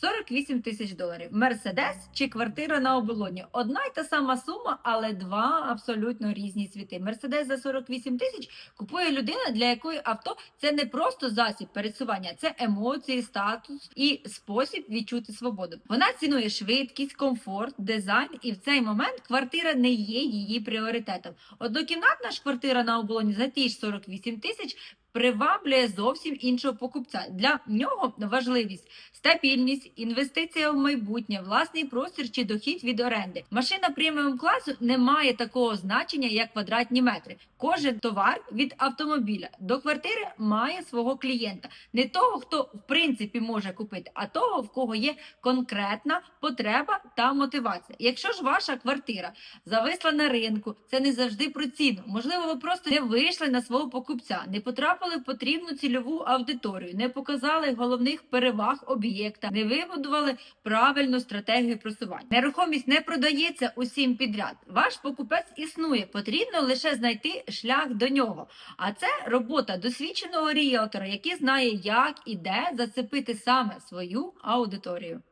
48 тисяч доларів. Мерседес чи квартира на оболоні. Одна й та сама сума, але два абсолютно різні світи. Мерседес за 48 тисяч купує людина, для якої авто це не просто засіб пересування, це емоції, статус і спосіб відчути свободу. Вона цінує швидкість, комфорт, дизайн, і в цей момент квартира не є її пріоритетом. Однокімнатна ж квартира на оболоні за ті ж 48 тисяч приваблює зовсім іншого покупця. Для нього важливість стабільність, інвестиція в майбутнє, власний простір чи дохід від оренди. Машина преміум класу не має такого значення, як квадратні метри. Кожен товар від автомобіля до квартири має свого клієнта, не того, хто в принципі може купити, а того, в кого є конкретна потреба та мотивація. Якщо ж ваша квартира зависла на ринку, це не завжди про ціну. Можливо, ви просто не вийшли на свого покупця, не потрапили в потрібну цільову аудиторію, не показали головних переваг об'єкта, не вибудували правильну стратегію просування. Нерухомість не продається усім підряд. Ваш покупець існує, потрібно лише знайти шлях до нього. А це робота досвідченого ріелтора, який знає, як і де зацепити саме свою аудиторію.